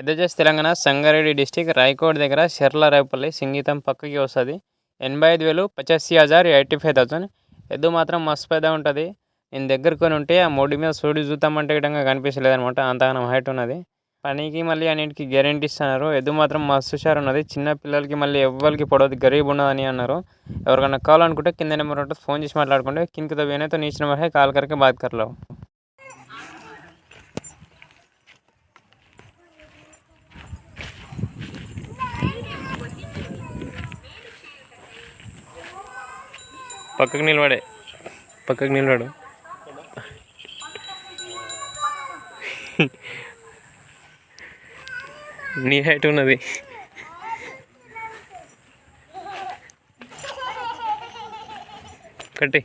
ఎద్దజస్ Telangana Sangareddy district Rayakota దగ్గర షెర్ల రేపల్లి సింగీతం పక్కకి వస్తుంది. ఎనభై ఐదు వేలు పచాసీ హజార్ ఎయిటీ ఫైవ్ థౌసండ్. ఎద్దు మాత్రం మస్తు పెద్ద ఉంటుంది. నేను దగ్గర కొని ఉంటే ఆ మోడీ మీద సూడి చూద్దామంటే విధంగా కనిపించలేదనమాట అంతగానం హైట్ ఉన్నది. పనికి మళ్ళీ అన్నింటికి గ్యారెంటీ ఇస్తున్నారు. ఎద్దు మాత్రం మస్తు షార్ ఉన్నది. చిన్న పిల్లలకి మళ్ళీ ఎవ్వరికి పొడవది. గరీబ్ ఉన్నదని అన్నారు. ఎవరికైనా కావాలనుకుంటే కింద నెంబర్ ఉంటుంది. ఫోన్ చేసి మాట్లాడుకుంటే కింద వినయతో నీచిన మరే కాల్ కరికే బాధ పక్కకు నిలబడే. పక్కకు నిలబడు. నీ హైట్ ఉన్నది. కట్టి.